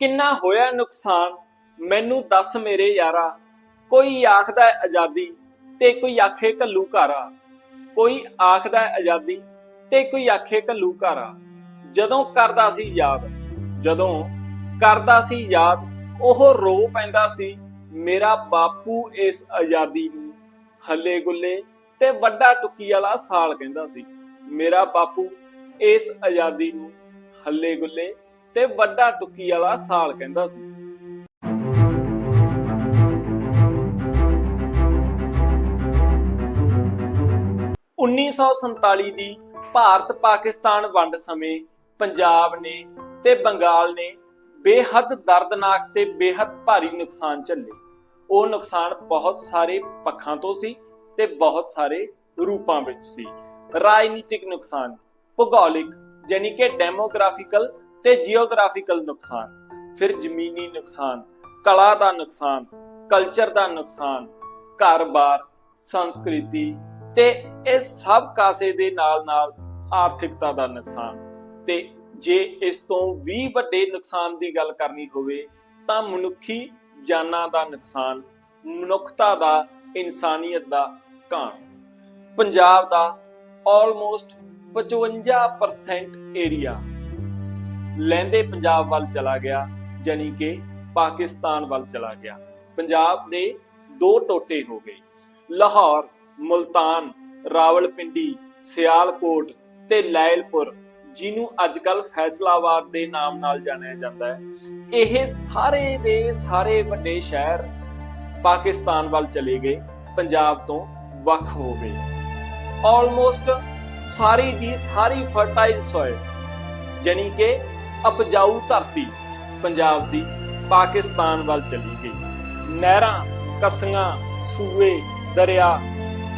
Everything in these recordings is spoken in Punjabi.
ਕਿੰਨਾ ਹੋਇਆ ਨੁਕਸਾਨ? ਮੈਨੂੰ ਦੱਸ ਮੇਰੇ ਯਾਰਾ। ਕੋਈ ਆਖਦਾ ਆਜ਼ਾਦੀ ਤੇ ਕੋਈ ਆਖੇ ਕੱਲੂ ਘਾਰਾ। ਕੋਈ ਆਖਦਾ ਆਜ਼ਾਦੀ ਤੇ ਕੋਈ ਆਖੇ ਕੱਲੂ ਘਾਰਾ। ਜਦੋਂ ਕਰਦਾ ਸੀ ਯਾਦ, ਜਦੋਂ ਕਰਦਾ ਸੀ ਯਾਦ, ਉਹ ਰੋ ਪੈਂਦਾ ਸੀ, ਮੇਰਾ ਬਾਪੂ ਇਸ ਆਜ਼ਾਦੀ ਨੂੰ ਹੱਲੇ ਗੁੱਲੇ ਤੇ ਵੱਡਾ ਟੁੱਕੀ ਵਾਲਾ ਸਾਲ ਕਹਿੰਦਾ ਸੀ। ਮੇਰਾ ਬਾਪੂ ਇਸ ਆਜ਼ਾਦੀ ਨੂੰ ਹੱਲੇ ਗੁੱਲੇ ਤੇ ਵੱਡਾ ਟੁੱਕੀ ਵਾਲਾ ਸਾਲ ਕਹਿੰਦਾ ਸੀ। 1947 ਦੀ ਭਾਰਤ ਪਾਕਿਸਤਾਨ ਵੰਡ ਸਮੇਂ ਪੰਜਾਬ ਨੇ ਤੇ ਬੰਗਾਲ ਨੇ ਬੇਹੱਦ ਦਰਦਨਾਕ ਤੇ ਬੇਹੱਦ ਭਾਰੀ ਨੁਕਸਾਨ ਝੱਲੇ। ਉਹ ਨੁਕਸਾਨ ਬਹੁਤ ਸਾਰੇ ਪੱਖਾਂ ਤੋਂ ਸੀ ਤੇ ਬਹੁਤ ਸਾਰੇ ਰੂਪਾਂ ਵਿੱਚ ਸੀ। ਰਾਜਨੀਤਿਕ ਨੁਕਸਾਨ, ਭੂਗੋਲਿਕ ਯਾਨੀ ਕਿ ਡੈਮੋਗ੍ਰਾਫਿਕਲ ਤੇ ਜੀਓਗ੍ਰਾਫਿਕਲ ਨੁਕਸਾਨ, ਫਿਰ ਜ਼ਮੀਨੀ ਨੁਕਸਾਨ, ਕਲਾ ਦਾ ਨੁਕਸਾਨ ਕਲਚਰ ਦਾ ਨੁਕਸਾਨ ਘਰ-ਬਾਰ ਸੰਸਕ੍ਰਿਤੀ ਤੇ ਇਹ ਸਭ ਕਾਸੇ ਦੇ ਨਾਲ-ਨਾਲ ਆਰਥਿਕਤਾ ਦਾ ਨੁਕਸਾਨ। ਤੇ ਜੇ ਇਸ ਤੋਂ ਵੀ ਵੱਡੇ ਨੁਕਸਾਨ ਦੀ ਗੱਲ ਕਰਨੀ ਹੋਵੇ, ਤਾਂ ਮਨੁੱਖੀ ਜਾਨਾਂ ਦਾ ਨੁਕਸਾਨ, ਮਨੁੱਖਤਾ ਦਾ, ਇਨਸਾਨੀਅਤ ਦਾ ਘਾਣ ਪੰਜਾਬ ਦਾ ਆਲਮੋਸਟ 55% ਏਰੀਆ ਲਹਿੰਦੇ ਪੰਜਾਬ ਵੱਲ ਚਲਾ ਗਿਆ ਜਾਨੀ ਕਿ ਪਾਕਿਸਤਾਨ ਵੱਲ ਚਲਾ ਗਿਆ। ਪੰਜਾਬ ਦੇ ਦੋ ਟੋਟੇ ਹੋ ਗਏ। ਲਾਹੌਰ, ਮੁਲਤਾਨ, ਰਾਵਲਪਿੰਡੀ, ਸਿਆਲਕੋਟ ਤੇ ਲਾਇਲਪੁਰ, ਜਿਹਨੂੰ ਅੱਜਕੱਲ ਫੈਸਲਾਬਾਦ ਦੇ ਨਾਮ ਨਾਲ ਜਾਣਿਆ ਜਾਂਦਾ ਹੈ। ਇਹ ਸਾਰੇ ਦੇ ਸਾਰੇ ਵੱਡੇ ਸ਼ਹਿਰ ਪਾਕਿਸਤਾਨ ਵੱਲ ਚਲੇ ਗਏ। ਪੰਜਾਬ ਤੋਂ ਵੱਖ ਹੋ ਗਏ। ਆਲਮੋਸਟ ਸਾਰੀ ਦੀ ਸਾਰੀ ਫਰਟਾਈਲ ਸੋਇਲ ਜਾਨੀ ਕਿ ਉਪਜਾਊ ਧਰਤੀ ਪੰਜਾਬ ਦੀ ਪਾਕਿਸਤਾਨ ਵੱਲ ਚਲੀ ਗਈ। ਨਹਿਰਾਂ ਕਸੀਆਂ ਸੂਏ, ਦਰਿਆ,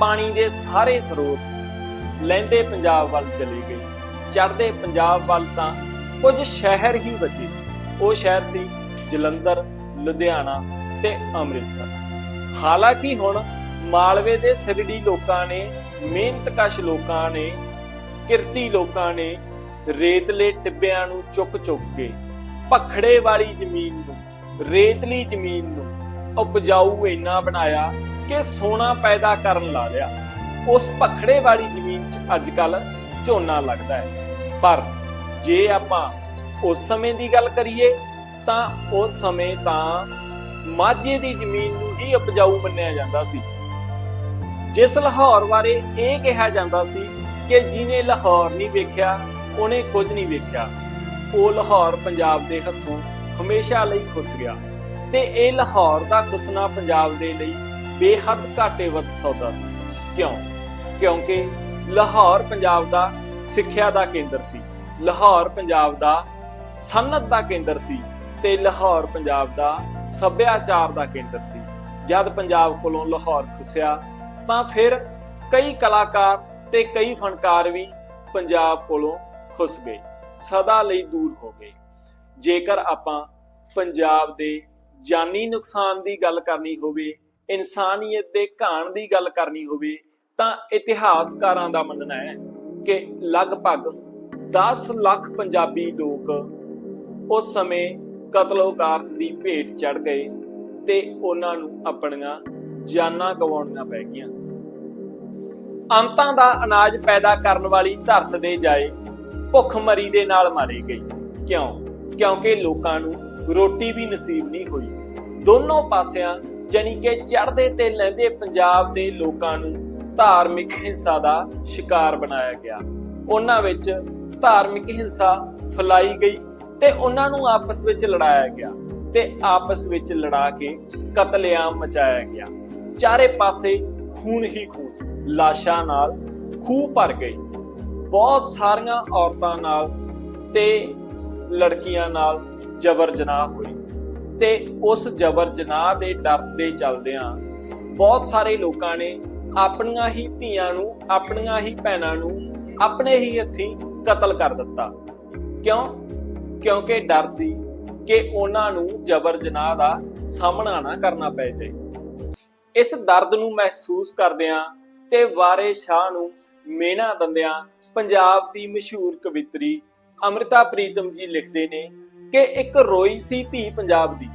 ਪਾਣੀ ਦੇ ਸਾਰੇ ਸਰੋਤ ਲੈਂਦੇ ਪੰਜਾਬ ਵੱਲ ਚਲੇ ਗਏ। ਚੜ੍ਹਦੇ ਪੰਜਾਬ ਵੱਲ ਤਾਂ ਕੁਝ ਸ਼ਹਿਰ ਹੀ ਬਚੇ। ਉਹ ਸ਼ਹਿਰ ਸੀ ਜਲੰਧਰ, ਲੁਧਿਆਣਾ ਤੇ ਅੰਮ੍ਰਿਤਸਰ। ਹਾਲਾਂਕਿ ਹੁਣ ਮਾਲਵੇ ਦੇ ਸਿਰੜੀ ਲੋਕਾਂ ਨੇ, ਮਿਹਨਤਕਸ਼ ਲੋਕਾਂ ਨੇ, ਕਿਰਤੀ ਲੋਕਾਂ ਨੇ ਰੇਤਲੇ ਟਿੱਬਿਆਂ ਨੂੰ ਚੁੱਕ ਚੁੱਕ ਕੇ ਪਖੜੇ ਵਾਲੀ ਜ਼ਮੀਨ ਨੂੰ, ਰੇਤਲੀ ਜ਼ਮੀਨ ਨੂੰ ਉਪਜਾਊ ਇੰਨਾ ਬਣਾਇਆ ਕਿ ਸੋਨਾ ਪੈਦਾ ਕਰਨ ਲਾ ਲਿਆ। ਉਸ ਭਖੜੇ ਵਾਲੀ ਜ਼ਮੀਨ 'ਚ ਅੱਜ ਕੱਲ ਝੋਨਾ ਲੱਗਦਾ ਹੈ। ਪਰ ਜੇ ਆਪਾਂ ਉਸ ਸਮੇਂ ਦੀ ਗੱਲ ਕਰੀਏ, ਤਾਂ ਉਸ ਸਮੇਂ ਤਾਂ ਮਾਝੇ ਦੀ ਜ਼ਮੀਨ ਨੂੰ ਹੀ ਉਪਜਾਊ ਮੰਨਿਆ ਜਾਂਦਾ ਸੀ। ਜਿਸ ਲਾਹੌਰ ਬਾਰੇ ਇਹ ਕਿਹਾ ਜਾਂਦਾ ਸੀ ਕਿ ਜਿਹਨੇ ਲਾਹੌਰ ਨਹੀਂ ਵੇਖਿਆ ਉਹਨੇ ਕੁਝ ਨਹੀਂ ਵੇਖਿਆ। ਉਹ ਲਾਹੌਰ, ਪੰਜਾਬ ਦੇ ਹੱਥੋਂ ਹਮੇਸ਼ਾ ਲਈ ਖੁੱਸ ਗਿਆ ਤੇ ਇਹ ਲਾਹੌਰ ਦਾ ਖੁਸਣਾ ਪੰਜਾਬ ਦੇ ਲਈ ਬੇਹੱਦ ਘਾਟੇ ਵੱਧ ਸੌਦਾ ਸੀ। ਕਿਉਂ? ਕਿਉਂਕਿ ਲਾਹੌਰ ਪੰਜਾਬ ਦਾ ਸਿੱਖਿਆ ਦਾ ਕੇਂਦਰ ਸੀ। ਲਾਹੌਰ ਪੰਜਾਬ ਦਾ ਸਨਅਤ ਦਾ ਕੇਂਦਰ ਸੀ ਤੇ ਲਾਹੌਰ ਪੰਜਾਬ ਦਾ ਸੱਭਿਆਚਾਰ ਦਾ ਕੇਂਦਰ ਸੀ। ਜਦ ਪੰਜਾਬ ਕੋਲੋਂ ਲਾਹੌਰ ਖੁੱਸਿਆ ਤਾਂ ਫਿਰ ਕਈ ਕਲਾਕਾਰ ਤੇ ਕਈ ਫਨਕਾਰ ਵੀ ਪੰਜਾਬ ਕੋਲੋਂ ਖੁੱਸ ਗਏ, ਸਦਾ ਲਈ ਦੂਰ ਹੋ ਗਏ। ਜੇਕਰ ਆਪਾਂ ਪੰਜਾਬ ਦੇ ਜਾਨੀ ਨੁਕਸਾਨ ਦੀ ਗੱਲ ਕਰਨੀ ਹੋਵੇ, ਇਨਸਾਨੀਅਤ ਦੇ ਘਾਣ ਦੀ ਗੱਲ ਕਰਨੀ ਹੋਵੇ, ਤਾਂ ਇਤਿਹਾਸਕਾਰਾਂ ਦਾ ਮੰਨਣਾ ਹੈ ਕਿ ਲਗਭਗ 10 ਲੱਖ ਪੰਜਾਬੀ ਲੋਕ ਉਸ ਸਮੇਂ ਕਤਲੋਗਾਰਤ ਦੀ ਭੇਟ ਚੜ ਗਏ ਤੇ ਉਹਨਾਂ ਨੂੰ ਆਪਣੀਆਂ ਜਾਨਾਂ ਗਵਾਉਣੀਆਂ ਪੈ ਗਈਆਂ। ਅੰਤਾਂ ਦਾ ਅਨਾਜ ਪੈਦਾ ਕਰਨ ਵਾਲੀ ਧਰਤ ਦੇ ਜਾਏ ਭੁੱਖਮਰੀ ਦੇ ਨਾਲ ਮਾਰੇ ਗਏ ਕਿਉਂ? ਕਿਉਂਕਿ ਲੋਕਾਂ ਨੂੰ ਰੋਟੀ ਵੀ ਨਸੀਬ ਨਹੀਂ ਹੋਈ। ਦੋਨੋਂ ਪਾਸਿਆਂ ਜਾਨੀ ਕਿ ਚੜ੍ਹਦੇ ਤੇ ਲੈਂਦੇ ਪੰਜਾਬ ਦੇ ਲੋਕਾਂ ਨੂੰ ਧਾਰਮਿਕ ਹਿੰਸਾ ਦਾ ਸ਼ਿਕਾਰ ਬਣਾਇਆ ਗਿਆ। ਉਹਨਾਂ ਵਿੱਚ ਧਾਰਮਿਕ ਹਿੰਸਾ ਫੈਲਾਈ ਗਈ ਤੇ ਉਹਨਾਂ ਨੂੰ ਆਪਸ ਵਿੱਚ ਲੜਾਇਆ ਗਿਆ ਤੇ ਆਪਸ ਵਿੱਚ ਲੜਾ ਕੇ ਕਤਲੇਆਮ ਮਚਾਇਆ ਗਿਆ। ਚਾਰੇ ਪਾਸੇ ਖੂਨ ਹੀ ਖੂਨ, ਲਾਸ਼ਾਂ ਨਾਲ ਖੂਹ ਭਰ ਗਈ ਬਹੁਤ ਸਾਰੀਆਂ ਔਰਤਾਂ ਨਾਲ ਤੇ ਲੜਕੀਆਂ ਨਾਲ ਜਬਰ ਜਨਾਹ ਹੋਈ। ਤੇ ਉਸ ਜਬਰ ਜਨਾਹ ਦੇ ਡਰ ਦੇ ਚੱਲਦਿਆਂ ਬਹੁਤ ਸਾਰੇ ਲੋਕਾਂ ਨੇ ਆਪਣੀਆਂ ਹੀ ਧੀਆਂ ਨੂੰ, ਆਪਣੀਆਂ ਹੀ ਭੈਣਾਂ ਨੂੰ ਆਪਣੇ ਹੀ ਹੱਥੀਂ ਕਤਲ ਕਰ ਦਿੱਤਾ। ਕਿਉਂ? ਕਿਉਂਕਿ ਡਰ ਸੀ ਕਿ ਉਹਨਾਂ ਨੂੰ ਜਬਰ ਜਨਾਹ ਦਾ ਸਾਹਮਣਾ ਨਾ ਕਰਨਾ ਪੈ ਜਾਏ। ਇਸ ਦਰਦ ਨੂੰ ਮਹਿਸੂਸ ਕਰਦਿਆਂ ਤੇ ਵਾਰੇ ਸ਼ਾਹ ਨੂੰ ਮੇਨਾ ਦੰਦਿਆਂ ਪੰਜਾਬ ਦੀ ਮਸ਼ਹੂਰ ਕਵਿਤਰੀ ਅੰਮ੍ਰਿਤਾ ਪ੍ਰੀਤਮ ਜੀ ਲਿਖਦੇ ਨੇ ਕਿ ਇੱਕ ਰੋਈ ਸੀ ਧੀ ਪੰਜਾਬ ਦੀ,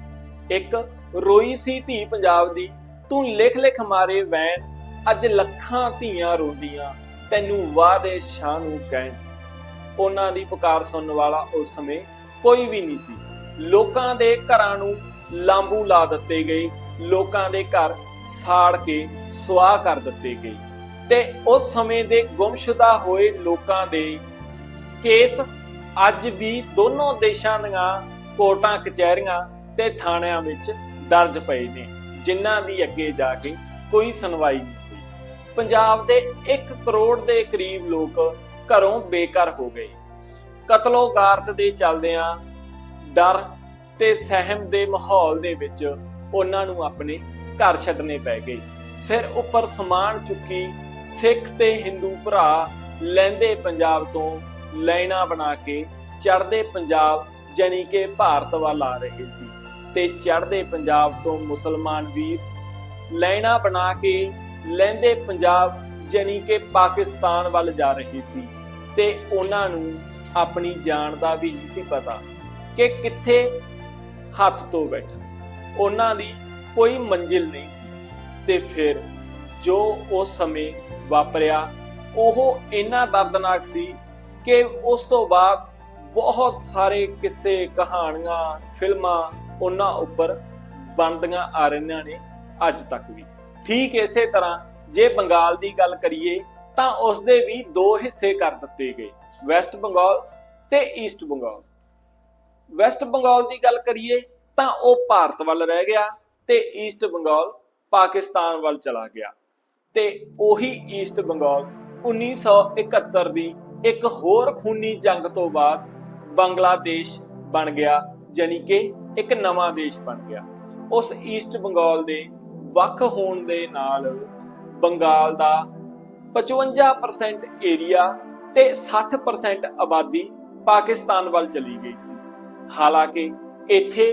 ਇੱਕ ਰੋਈ ਸੀ ਧੀ ਪੰਜਾਬ ਦੀ, ਤੂੰ ਲਿਖ ਲਿਖ ਮਾਰੇ ਵੈਣ, ਅੱਜ ਲੱਖਾਂ ਧੀਆਂ ਰੋਂਦੀਆਂ, ਤੈਨੂੰ ਵਾਦੇ ਸ਼ਾਹ ਨੂੰ ਕਹਿਣ। ਉਹਨਾਂ ਦੀ ਪੁਕਾਰ ਸੁਣਨ ਵਾਲਾ ਉਸ ਸਮੇਂ ਕੋਈ ਵੀ ਨਹੀਂ ਸੀ। ਲੋਕਾਂ ਦੇ ਘਰਾਂ ਨੂੰ ਲਾਂਬੂ ਲਾ ਦਿੱਤੇ ਗਏ, ਲੋਕਾਂ ਦੇ ਘਰ ਸਾੜ ਕੇ ਸੁਆਹ ਕਰ ਦਿੱਤੇ ਗਏ। ਤੇ ਉਸ ਸਮੇਂ ਦੇ ਗੁੰਮਸ਼ੁਦਾ ਹੋਏ ਲੋਕਾਂ ਦੇ ਕੇਸ ਅੱਜ ਵੀ ਦੋਨੋਂ ਦੇਸ਼ਾਂ ਦੀਆਂ ਕੋਰਟਾਂ, ਕਚਹਿਰੀਆਂ ਤੇ ਥਾਣਿਆਂ ਵਿੱਚ ਦਰਜ ਪਏ ਨੇ, ਜਿਨ੍ਹਾਂ ਦੀ ਅੱਗੇ ਜਾ ਕੇ ਕੋਈ ਸੁਣਵਾਈ ਨਹੀਂ ਹੋਈ। ਪੰਜਾਬ ਦੇ 1 ਕਰੋੜ ਦੇ ਕਰੀਬ ਲੋਕ ਘਰੋਂ ਬੇਘਰ ਹੋ ਗਏ। ਕਤਲੋ ਗਾਰਤ ਦੇ ਚੱਲਦਿਆਂ ਡਰ ਤੇ ਸਹਿਮ ਦੇ ਮਾਹੌਲ ਦੇ ਵਿੱਚ ਉਹਨਾਂ ਨੂੰ ਆਪਣੇ ਘਰ ਛੱਡਣੇ ਪੈ ਗਏ। ਸਿਰ ਉੱਪਰ ਸਮਾਨ ਚੁੱਕੀ ਸਿੱਖ ਤੇ ਹਿੰਦੂ ਭਰਾ ਲੈਂਦੇ ਪੰਜਾਬ ਤੋਂ ਲੈਣਾ ਬਣਾ ਕੇ ਚੜ੍ਹਦੇ ਪੰਜਾਬ ਜਾਣੀ ਕਿ ਭਾਰਤ ਵੱਲ ਆ ਰਹੇ ਸੀ ਤੇ ਚੜ੍ਹਦੇ ਪੰਜਾਬ ਤੋਂ ਮੁਸਲਮਾਨ ਵੀਰ ਲਾਈਨਾਂ ਬਣਾ ਕੇ ਲੈਂਦੇ ਪੰਜਾਬ ਜਾਣੀ ਕਿ ਪਾਕਿਸਤਾਨ ਵੱਲ ਜਾ ਰਹੇ ਸੀ ਤੇ ਉਹਨਾਂ ਨੂੰ ਆਪਣੀ ਜਾਨ ਦਾ ਵੀ ਨਹੀਂ ਸੀ ਪਤਾ ਕਿ ਕਿੱਥੇ ਹੱਥ ਤੋਂ ਬੈਠਾ ਉਹਨਾਂ ਦੀ ਕੋਈ ਮੰਜ਼ਿਲ ਨਹੀਂ ਸੀ ਤੇ ਫਿਰ ਜੋ ਉਸ ਸਮੇਂ ਵਾਪਰਿਆ। ਉਹ ਇੰਨਾ ਦਰਦਨਾਕ ਸੀ ਕਿ ਉਸ ਤੋਂ ਬਾਅਦ ਬਹੁਤ ਸਾਰੇ ਕਿੱਸੇ, ਕਹਾਣੀਆਂ, ਫਿਲਮਾਂ ਉਹਨਾਂ ਉੱਪਰ ਬਣਦੀਆਂ ਆ ਰਹੀਆਂ ਨੇ ਅੱਜ ਤੱਕ ਵੀ। ਠੀਕ ਇਸੇ ਤਰ੍ਹਾਂ ਜੇ ਬੰਗਾਲ ਦੀ ਗੱਲ ਕਰੀਏ ਤਾਂ ਉਸ ਦੇ ਵੀ ਦੋ ਹਿੱਸੇ ਕਰ ਦਿੱਤੇ ਗਏ, ਵੈਸਟ ਬੰਗਾਲ ਤੇ ਈਸਟ ਬੰਗਾਲ। ਵੈਸਟ ਬੰਗਾਲ ਦੀ ਗੱਲ ਕਰੀਏ ਤਾਂ ਉਹ ਭਾਰਤ ਵੱਲ ਰਹਿ ਗਿਆ ਤੇ ਈਸਟ ਬੰਗਾਲ ਪਾਕਿਸਤਾਨ ਵੱਲ ਚਲਾ ਗਿਆ। ਤੇ ਉਹੀ ਈਸਟ ਬੰਗਾਲ 1971 ਦੀ ਇੱਕ ਹੋਰ ਖੂਨੀ ਜੰਗ ਤੋਂ ਬਾਅਦ ਬੰਗਲਾਦੇਸ਼ ਬਣ ਗਿਆ ਜਾਨੀ ਕਿ ਇੱਕ ਨਵਾਂ ਦੇਸ਼ ਬਣ ਗਿਆ। ਉਸ ਈਸਟ ਬੰਗਾਲ ਦੇ ਵੱਖ ਹੋਣ ਦੇ ਨਾਲ ਬੰਗਾਲ ਦਾ 55% ਏਰੀਆ ਤੇ 60% ਆਬਾਦੀ ਪਾਕਿਸਤਾਨ ਵੱਲ ਚਲੀ ਗਈ ਸੀ। ਹਾਲਾਂਕਿ ਇੱਥੇ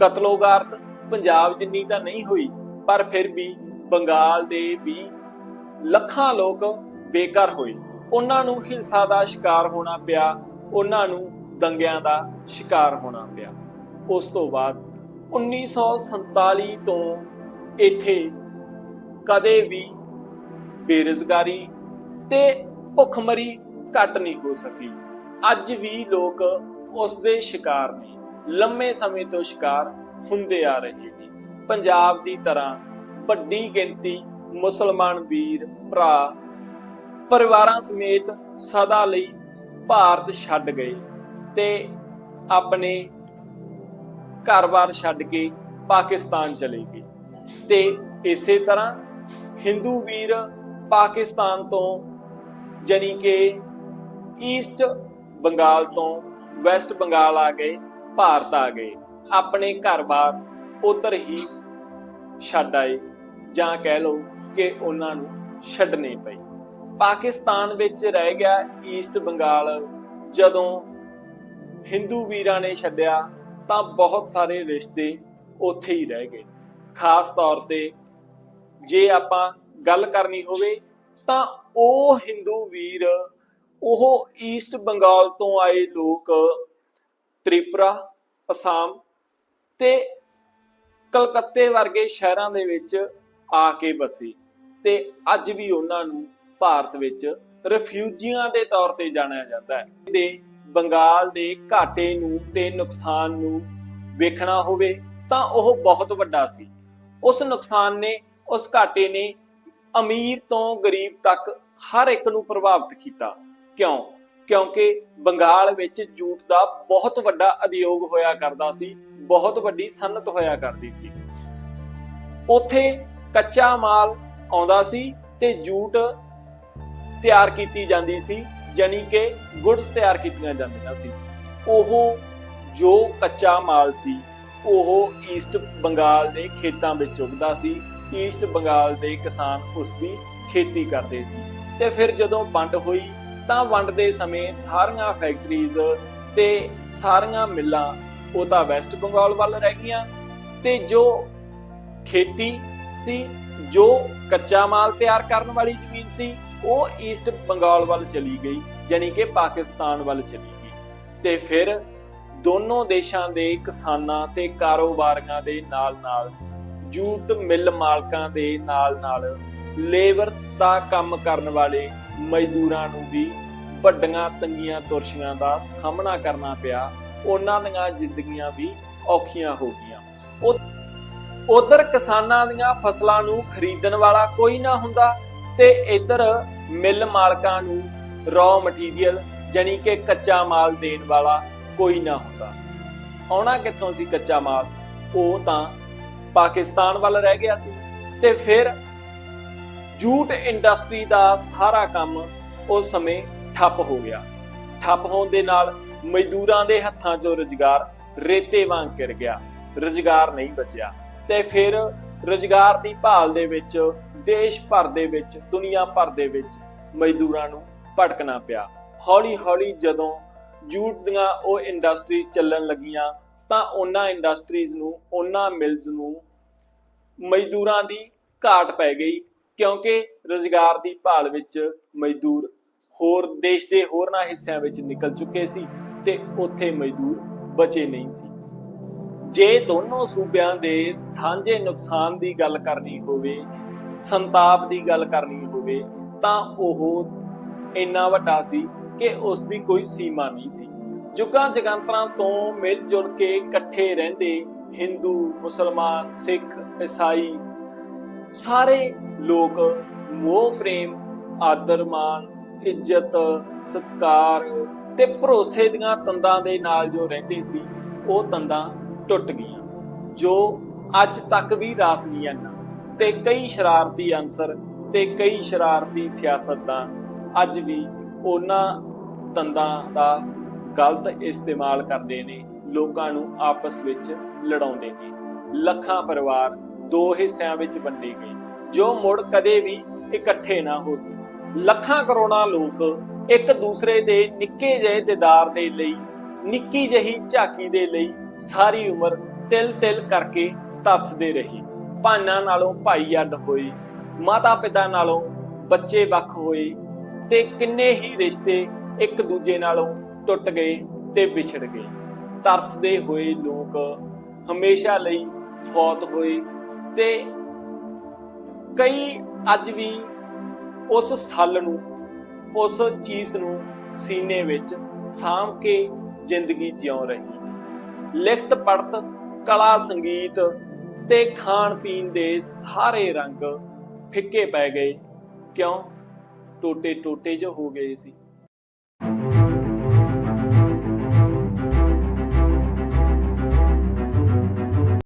ਕਤਲੋਗਾਰਤ ਪੰਜਾਬ ਜਿੰਨੀ ਤਾਂ ਨਹੀਂ ਹੋਈ, ਪਰ ਫਿਰ ਵੀ ਬੰਗਾਲ ਦੇ ਵੀ ਲੱਖਾਂ ਲੋਕ ਬੇਘਰ ਹੋਏ। ਉਹਨਾਂ ਨੂੰ ਹਿੰਸਾ ਦਾ ਸ਼ਿਕਾਰ ਹੋਣਾ ਪਿਆ, ਉਹਨਾਂ ਨੂੰ ਦੰਗਿਆਂ ਦਾ ਸ਼ਿਕਾਰ ਹੋਣਾ ਪਿਆ। ਉਸ ਤੋਂ ਬਾਅਦ 1947 ਤੋਂ ਇੱਥੇ ਕਦੇ ਵੀ ਬੇਰੁਜ਼ਗਾਰੀ ਤੇ ਭੁੱਖਮਰੀ ਘਟ ਨਹੀਂ ਹੋ ਸਕੀ। ਅੱਜ ਵੀ ਲੋਕ ਉਸ ਦੇ ਸ਼ਿਕਾਰ ਨੇ। ਲੰਮੇ ਸਮੇਂ ਤੋਂ ਸ਼ਿਕਾਰ ਹੁੰਦੇ ਆ ਰਹੇ ਨੇ। ਪੰਜਾਬ ਦੀ ਤਰ੍ਹਾਂ ਵੱਡੀ ਗਿਣਤੀ ਮੁਸਲਮਾਨ ਵੀਰ, ਭਰਾ, ਪਰਿਵਾਰਾਂ ਸਮੇਤ ਸਦਾ ਲਈ ਭਾਰਤ ਛੱਡ ਗਏ ਤੇ ਆਪਣੇ ਘਰ-ਬਾਰ ਛੱਡ ਕੇ ਪਾਕਿਸਤਾਨ ਚਲੇ ਗਏ। ਤੇ ਇਸੇ ਤਰ੍ਹਾਂ ਹਿੰਦੂ ਵੀਰ ਪਾਕਿਸਤਾਨ ਤੋਂ ਜਾਨੀ ਕਿ ਈਸਟ ਬੰਗਾਲ ਤੋਂ ਵੈਸਟ ਬੰਗਾਲ ਆ ਗਏ, ਭਾਰਤ ਆ ਗਏ। ਆਪਣੇ ਘਰ-ਬਾਰ ਉਧਰ ਹੀ ਛੱਡ ਆਏ। ਜਾਂ ਕਹਿ ਲਓ ਕਿ ਉਹਨਾਂ ਨੂੰ ਛੱਡਣੀ ਪਈ। ਪਾਕਿਸਤਾਨ ਵਿੱਚ ਰਹਿ ਗਿਆ ਈਸਟ ਬੰਗਾਲ ਜਦੋਂ ਹਿੰਦੂ ਵੀਰਾਂ ਨੇ ਛੱਡਿਆ, ਤਾਂ ਬਹੁਤ ਸਾਰੇ ਰਿਸ਼ਤੇ ਉੱਥੇ ਹੀ ਰਹਿ ਗਏ। ਖਾਸ ਤੌਰ ਤੇ ਜੇ ਆਪਾਂ ਗੱਲ ਕਰਨੀ ਹੋਵੇ, ਤਾਂ ਉਹ ਹਿੰਦੂ ਵੀਰ, ਉਹ ਈਸਟ ਬੰਗਾਲ ਤੋਂ ਆਏ ਲੋਕ ਤ੍ਰਿਪੁਰਾ, ਅਸਾਮ ਤੇ ਕਲਕੱਤੇ ਵਰਗੇ ਸ਼ਹਿਰਾਂ ਦੇ ਵਿੱਚ ਆ ਕੇ ਬਸੇ। ਤੇ ਅੱਜ ਵੀ ਉਹਨਾਂ ਨੂੰ ਭਾਰਤ ਵਿੱਚ ਰਿਫਿਊਜੀਆਂ ਦੇ ਤੌਰ ਤੇ ਜਾਣਿਆ ਜਾਂਦਾ ਹੈ। ਦੇ ਬੰਗਾਲ ਦੇ ਘਾਟੇ ਨੂੰ ਤੇ ਨੁਕਸਾਨ ਨੂੰ ਵੇਖਣਾ ਹੋਵੇ ਤਾਂ ਉਹ ਬਹੁਤ ਵੱਡਾ ਸੀ। ਉਸ ਨੁਕਸਾਨ ਨੇ, ਉਸ ਘਾਟੇ ਨੇ ਅਮੀਰ ਤੋਂ ਗਰੀਬ ਤੱਕ ਹਰ ਇੱਕ ਨੂੰ ਪ੍ਰਭਾਵਿਤ ਕੀਤਾ। ਕਿਉਂ? ਕਿਉਂਕਿ ਬੰਗਾਲ ਵਿੱਚ ਜੂਟ ਦਾ ਬਹੁਤ ਵੱਡਾ ਉਦਯੋਗ ਹੋਇਆ ਕਰਦਾ ਸੀ, ਬਹੁਤ ਵੱਡੀ ਸਨਅਤ ਹੋਇਆ ਕਰਦੀ ਸੀ। ਉੱਥੇ ਕੱਚਾ ਮਾਲ ਆਉਂਦਾ ਸੀ ਤੇ ਜੂਟ ਤਿਆਰ ਕੀਤੀ ਜਾਂਦੀ ਸੀ ਜਾਨੀ ਕਿ ਗੁੱਡਸ ਤਿਆਰ ਕੀਤੀਆਂ ਜਾਂਦੀਆਂ ਸੀ। ਉਹ ਜੋ ਕੱਚਾ ਮਾਲ ਸੀ, ਉਹ ਈਸਟ ਬੰਗਾਲ ਦੇ ਖੇਤਾਂ ਵਿੱਚ ਉਗਦਾ ਸੀ। ਈਸਟ ਬੰਗਾਲ ਦੇ ਕਿਸਾਨ ਉਸ ਦੀ ਖੇਤੀ ਕਰਦੇ ਸੀ। ਤੇ ਫਿਰ ਜਦੋਂ ਵੰਡ ਹੋਈ, ਤਾਂ ਵੰਡ ਦੇ ਸਮੇਂ ਸਾਰੀਆਂ ਫੈਕਟਰੀਜ਼ ਤੇ ਸਾਰੀਆਂ ਮਿੱਲਾਂ ਉਹ ਤਾਂ ਵੈਸਟ ਬੰਗਾਲ ਵੱਲ ਰਹਿ ਗਈਆਂ ਤੇ ਜੋ ਖੇਤੀ ਸੀ, ਜੋ ਕੱਚਾ ਮਾਲ ਤਿਆਰ ਕਰਨ ਵਾਲੀ ਜ਼ਮੀਨ ਸੀ, ਉਹ ਈਸਟ ਬੰਗਾਲ ਵੱਲ ਚਲੀ ਗਈ ਯਾਨੀ ਕਿ ਪਾਕਿਸਤਾਨ ਵੱਲ ਚਲੀ ਗਈ। ਤੇ ਫਿਰ ਦੋਨੋਂ ਦੇਸ਼ਾਂ ਦੇ ਕਿਸਾਨਾਂ ਤੇ ਕਾਰੋਬਾਰੀਆਂ ਦੇ ਨਾਲ-ਨਾਲ ਜੂਟ ਮਿੱਲ ਮਾਲਕਾਂ ਦੇ ਨਾਲ-ਨਾਲ ਲੇਬਰ ਦਾ ਕੰਮ ਕਰਨ ਵਾਲੇ ਮਜ਼ਦੂਰਾਂ ਨੂੰ ਵੀ ਵੱਡੀਆਂ ਤੰਗੀਆਂ ਤੁਰਸ਼ੀਆਂ ਦਾ ਸਾਹਮਣਾ ਕਰਨਾ ਪਿਆ, ਉਹਨਾਂ ਦੀਆਂ ਜ਼ਿੰਦਗੀਆਂ ਵੀ ਔਖੀਆਂ ਹੋ ਗਈਆਂ। ਉਹ ਉਧਰ ਕਿਸਾਨਾਂ ਦੀਆਂ ਫਸਲਾਂ ਨੂੰ ਖਰੀਦਣ ਵਾਲਾ ਕੋਈ ਨਾ ਹੁੰਦਾ ਤੇ ਇੱਧਰ ਮਿੱਲ ਮਾਲਕਾਂ ਨੂੰ ਰॉ ਮਟੀਰੀਅਲ ਜਾਨੀ ਕਿ ਕੱਚਾ ਮਾਲ ਦੇਣ ਵਾਲਾ ਕੋਈ ਨਾ ਹੁੰਦਾ। ਆਉਣਾ ਕਿੱਥੋਂ ਸੀ ਕੱਚਾ ਮਾਲ? ਉਹ ਤਾਂ ਪਾਕਿਸਤਾਨ ਵੱਲ ਰਹਿ ਗਿਆ ਸੀ ਤੇ ਫਿਰ ਜੂਟ ਇੰਡਸਟਰੀ ਦਾ ਸਾਰਾ ਕੰਮ ਉਸ ਸਮੇਂ ਠੱਪ ਹੋ ਗਿਆ। ਠੱਪ ਹੋਣ ਦੇ ਨਾਲ ਮਜ਼ਦੂਰਾਂ ਦੇ ਹੱਥਾਂ 'ਚੋਂ ਰੁਜ਼ਗਾਰ ਰੇਤੇ ਵਾਂਗ ਕਿਰ ਗਿਆ। ਰੁਜ਼ਗਾਰ ਨਹੀਂ ਬਚਿਆ। ਤੇ ਫਿਰ ਰੁਜ਼ਗਾਰ ਦੀ ਭਾਲ ਦੇ ਵਿੱਚ, ਦੇਸ਼ ਭਰ ਦੇ ਵਿੱਚ, ਦੁਨੀਆ ਭਰ ਦੇ ਵਿੱਚ ਮਜ਼ਦੂਰਾਂ ਨੂੰ ਭਟਕਣਾ ਪਿਆ। ਹੌਲੀ ਹੌਲੀ ਜਦੋਂ ਜੂਟ ਦੀਆਂ ਉਹ ਇੰਡਸਟਰੀਜ਼ ਚੱਲਣ ਲੱਗੀਆਂ, ਤਾਂ ਉਹਨਾਂ ਇੰਡਸਟਰੀਜ਼ ਨੂੰ, ਉਹਨਾਂ ਮਿਲਜ਼ ਨੂੰ ਮਜ਼ਦੂਰਾਂ ਦੀ ਘਾਟ ਪੈ ਗਈ, ਕਿਉਂਕਿ ਰੁਜ਼ਗਾਰ ਦੀ ਭਾਲ ਵਿੱਚ ਮਜ਼ਦੂਰ ਹੋਰ, ਦੇਸ਼ ਦੇ ਹੋਰਨਾਂ ਹਿੱਸਿਆਂ ਵਿੱਚ ਨਿਕਲ ਚੁੱਕੇ ਸੀ ਤੇ ਉੱਥੇ ਮਜ਼ਦੂਰ ਬਚੇ ਨਹੀਂ ਸੀ। ਜੇ ਦੋਨੋਂ ਸੂਬਿਆਂ ਦੇ ਸਾਂਝੇ ਨੁਕਸਾਨ ਦੀ ਗੱਲ ਕਰਨੀ ਹੋਵੇ, ਸੰਤਾਪ ਦੀ ਗੱਲ ਕਰਨੀ ਹੋਵੇ, ਤਾਂ ਉਹ ਇੰਨਾ ਵੱਡਾ ਸੀ ਕਿ ਉਸ ਦੀ ਕੋਈ ਸੀਮਾ ਨਹੀਂ ਸੀ। ਜੁਗਾਂ ਜਗੰਤਰਾਂ ਤੋਂ ਮਿਲ ਜੁਲ ਕੇ ਇਕੱਠੇ ਰਹਿੰਦੇ ਹਿੰਦੂ, ਮੁਸਲਮਾਨ, ਸਿੱਖ, ਈਸਾਈ ਸਾਰੇ ਲੋਕ ਮੋਹ, ਪ੍ਰੇਮ, ਆਦਰ ਮਾਨ ਇੱਜ਼ਤ, ਸਤਕਾਰ ਤੇ ਭਰੋਸੇ ਦੀਆਂ ਤੰਦਾਂ ਦੇ ਨਾਲ ਜੋ ਰਹਿੰਦੇ ਸੀ, ਉਹ ਤੰਦਾਂ ਟੁੱਟ ਗਈਆਂ, ਜੋ ਅੱਜ ਤੱਕ ਵੀ ਰਾਸਗੀਆਂ ਹਨ। ਤੇ ਕਈ ਸ਼ਰਾਰਤੀ ਅਨਸਰ ਤੇ ਕਈ ਸ਼ਰਾਰਤੀ ਸਿਆਸਤਦਾਨ ਅੱਜ ਵੀ ਉਹਨਾਂ ਤੰਦਾਂ ਦਾ ਗਲਤ ਇਸਤੇਮਾਲ ਕਰਦੇ ਨੇ, ਲੋਕਾਂ ਨੂੰ ਆਪਸ ਵਿੱਚ ਲੜਾਉਂਦੇ ਨੇ। ਲੱਖਾਂ ਪਰਿਵਾਰ ਦੋ ਹਿੱਸਿਆਂ ਵਿੱਚ ਵੰਡੇ ਗਏ, ਜੋ ਮੁੜ ਕਦੇ ਵੀ ਇਕੱਠੇ ਨਾ ਹੋ ਸਕੇ ਲੱਖਾਂ ਕਰੋੜਾਂ ਲੋਕ ਇੱਕ ਦੂਸਰੇ ਦੇ ਨਿੱਕੇ ਜਿਹੇ ਦੀਦਾਰ ਦੇ ਲਈ, ਨਿੱਕੀ ਜਹੀ ਝਾਕੀ ਦੇ ਲਈ ਸਾਰੀ ਉਮਰ ਤਿਲ ਤਿਲ ਕਰਕੇ ਤਰਸਦੇ ਰਹੇ। ਭਾਨਾਂ ਨਾਲੋਂ ਭਾਈ ਅੱਡ ਹੋਏ ਮਾਤਾ ਪਿਤਾ ਨਾਲੋਂ ਬੱਚੇ ਵੱਖ ਹੋਏ ਤੇ ਕਿੰਨੇ ਹੀ ਰਿਸ਼ਤੇ ਇੱਕ ਦੂਜੇ ਨਾਲੋਂ ਟੁੱਟ ਗਏ ਤੇ ਵਿਛੜ ਗਏ। ਤਰਸਦੇ ਹੋਏ ਲੋਕ ਹਮੇਸ਼ਾ ਲਈ ਫੌਤ ਹੋਏ ਤੇ ਕਈ ਅੱਜ ਵੀ ਉਸ ਸੱਲ ਨੂੰ, ਉਸ ਚੀਜ਼ ਨੂੰ ਸੀਨੇ ਵਿੱਚ ਸਾਂਭ ਕੇ ਜ਼ਿੰਦਗੀ ਜਿਉ ਰਹੀ। ਲਿਖਤ ਪੜਤ ਕਲਾ, ਸੰਗੀਤ ਤੇ ਖਾਣ ਪੀਣ ਦੇ ਸਾਰੇ ਰੰਗ ਫਿੱਕੇ ਪੈ ਗਏ। ਕਿਉਂ? ਟੋਟੇ ਟੋਟੇ ਜੋ ਹੋ ਗਏ ਸੀ।